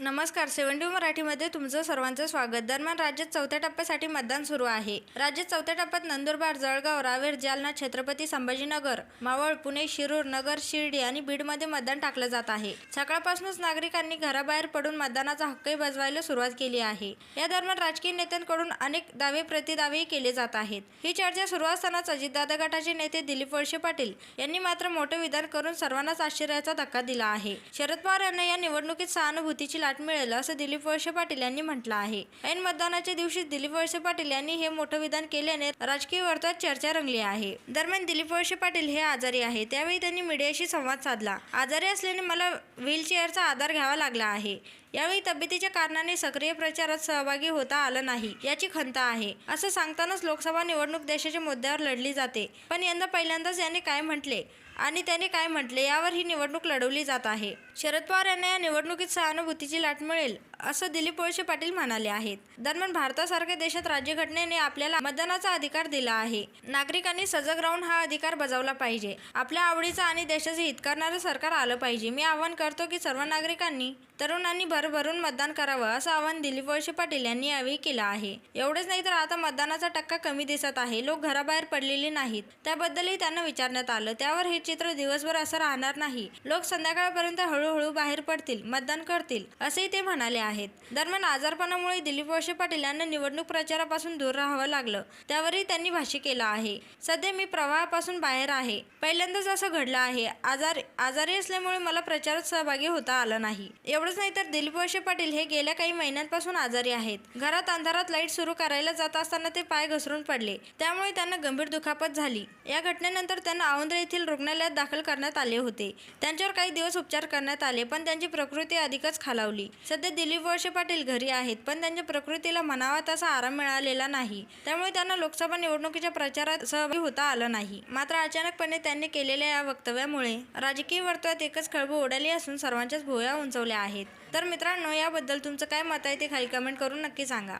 नमस्कार सेव्हन्टी मराठीमध्ये तुमचं सर्वांचं स्वागत. दरम्यान राज्यात चौथ्या टप्प्यासाठी मतदान सुरू आहे. राज्यात चौथ्या टप्प्यात नंदुरबार जळगाव रावेर जालना छत्रपती संभाजीनगर मावळ पुणे शिरूर नगर शिर्डी आणि बीडमध्ये मतदान टाकलं जात आहे. सकाळपासूनच नागरिकांनी घराबाहेर पडून मतदानाचा हक्कही बजवायला सुरुवात केली आहे. या दरम्यान राजकीय नेत्यांकडून अनेक दावे प्रतिदावेही केले जात आहेत. ही चर्चा सुरू असतानाच अजितदादा गटाचे नेते दिलीप वळसे पाटील यांनी मात्र मोठं विधान करून सर्वांनाच आश्चर्याचा धक्का दिला आहे. शरद पवार यांना या निवडणुकीत सहानुभूतीची साथ मिळेल असं दिलीप वळसे पाटील यांनी म्हटलं आहे. ऐन मतदानाच्या दिवशी दिलीप वळसे पाटील यांनी हे मोठं विधान केल्याने राजकीय वर्तुळात चर्चा रंगली आहे. दरम्यान दिलीप वळसे पाटील हे आजारी आहे त्यावेळी त्यांनी मीडियाशी संवाद साधला. आजारी असल्याने मला व्हीलचेअरचा आधार घ्यावा लागला आहे. यावेळी तब्येतीच्या कारणाने सक्रिय प्रचारात सहभागी होता आलं नाही याची खंत आहे. असं सांगतानाच लोकसभा निवडणूक देशाच्या मुद्द्यावर लढली जाते. पण यंदा पहिल्यांदाच याने काय म्हटले? आणि त्याने काय म्हटले? यावर ही निवडणूक लढवली जात आहे. शरद पवार यांना या निवडणुकीत सहानुभूतीची लाट मिळेल असं दिलीप वळसे पाटील म्हणाले आहेत. दरम्यान भारतासारख्या देशात राज्यघटनेने आपल्याला मतदानाचा अधिकार दिला आहे. नागरिकांनी सजग राहून हा अधिकार बजावला पाहिजे. आपल्या आवडीचं आणि देशाचे हित करणारं सरकार आलं पाहिजे. मी आवाहन करतो की सर्व नागरिकांनी तरुणांनी भरभरून मतदान करावं असं आवाहन दिलीप वळसे पाटील यांनी यावेळी केलं आहे. एवढेच नाही तर आता मतदानाचा टक्का कमी दिसत आहे. लोक घराबाहेर पडलेले नाहीत. त्याबद्दलही त्यांना विचारण्यात आलं. त्यावर हे चित्र दिवसभर असं राहणार नाही. लोक संध्याकाळपर्यंत हळूहळू बाहेर पडतील मतदान करतील असेही ते म्हणाले आहेत. दरम्यान आजारपणामुळे दिलीप वळसे पाटील यांना निवडणूक प्रचारापासून दूर राहावं लागलं. त्यावरही त्यांनी भाष्य केलं आहे. सध्या मी प्रवाहापासून बाहेर आहे. पहिल्यांदाच असं घडलं आहे. आजार आजारी असल्यामुळे मला प्रचारात सहभागी होता आलं नाही. एवढंच नाही तर दिलीप वळसे पाटील हे गेल्या काही महिन्यांपासून आजारी आहेत. घरात अंधारात लाइट सुरू करायला जात असताना ते पाय घसरून पडले. त्यामुळे त्यांना गंभीर दुखापत झाली. या घटनेनंतर त्यांना औंद्र येथील रुग्णालयात दाखल करण्यात आले होते. त्यांच्यावर काही दिवस उपचार करण्यात आले पण त्यांची प्रकृती अधिकच खालावली. सध्या दिलीप वळसे पाटील घरी आहेत पण त्यांच्या प्रकृतीला म्हणावा तसा आराम मिळालेला नाही. त्यामुळे त्यांना लोकसभा निवडणुकीच्या प्रचारात सहभागी होता आलं नाही. मात्र अचानकपणे त्यांनी केलेल्या या वक्तव्यामुळे राजकीय वर्तुळात एकच खळबळ उडाली असून सर्वांच्याच भोया उंचवल्या आहेत. तर मित्रांनो याबद्दल तुमचं काय मत आहे ते खाली कमेंट करून नक्की सांगा.